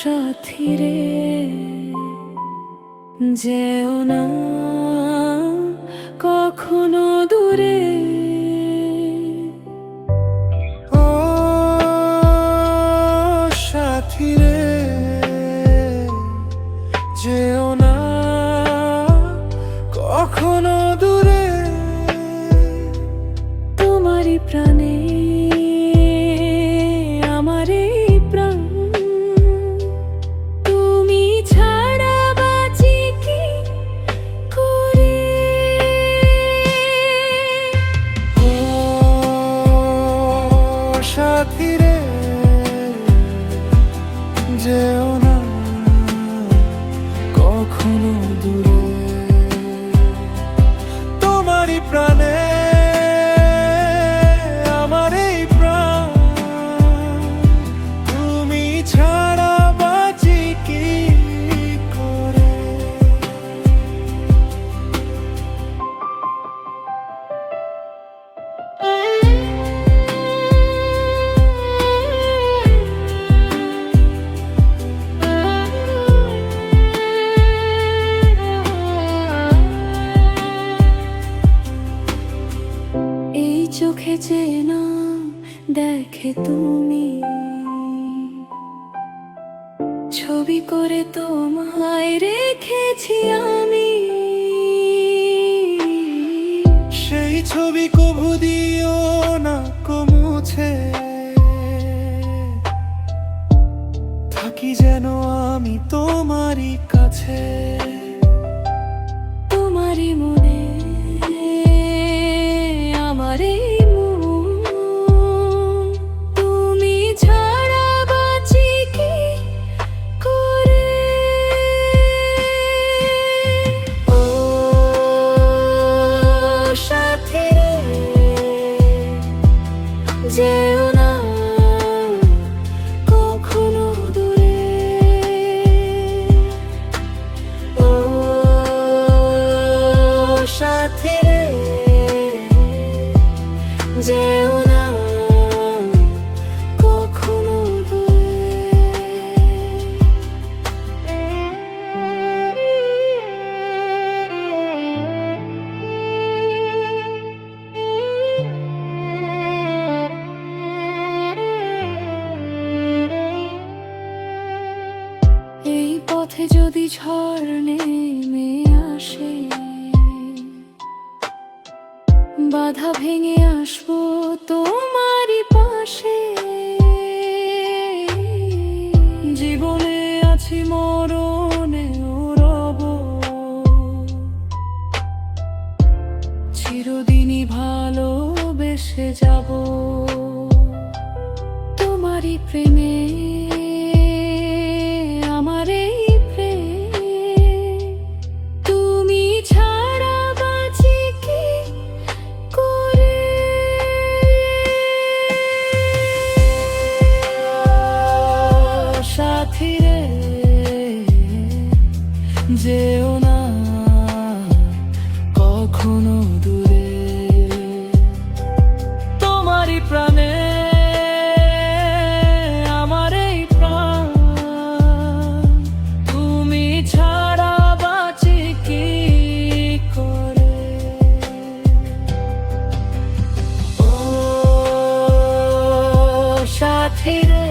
সাথী রে, যেও না কখনো দূরে। ও সাথী রে, যেও না কখনো দূরে। তোমারই প্রাণে যে দেখে তুমি। ছবি করে তোমায় রেখেছি আমি। সেই ছবি কভু দিও না কমুছে থাকি যেন আমি তোমারই কাছে। পথে যদি ঝড় নেমে আসে, বাধা ভেঙে আসব তোমারই পাশে। জীবনে আছি মরণে রব চিরদিনই ভালোবেসে যাব। তোমারই প্রেমে সাথী রে যেও না কখনো দূরে। তোমারই প্রাণে আমার এই তুমি ছাড়া বাঁচি কি করে? সাথী রে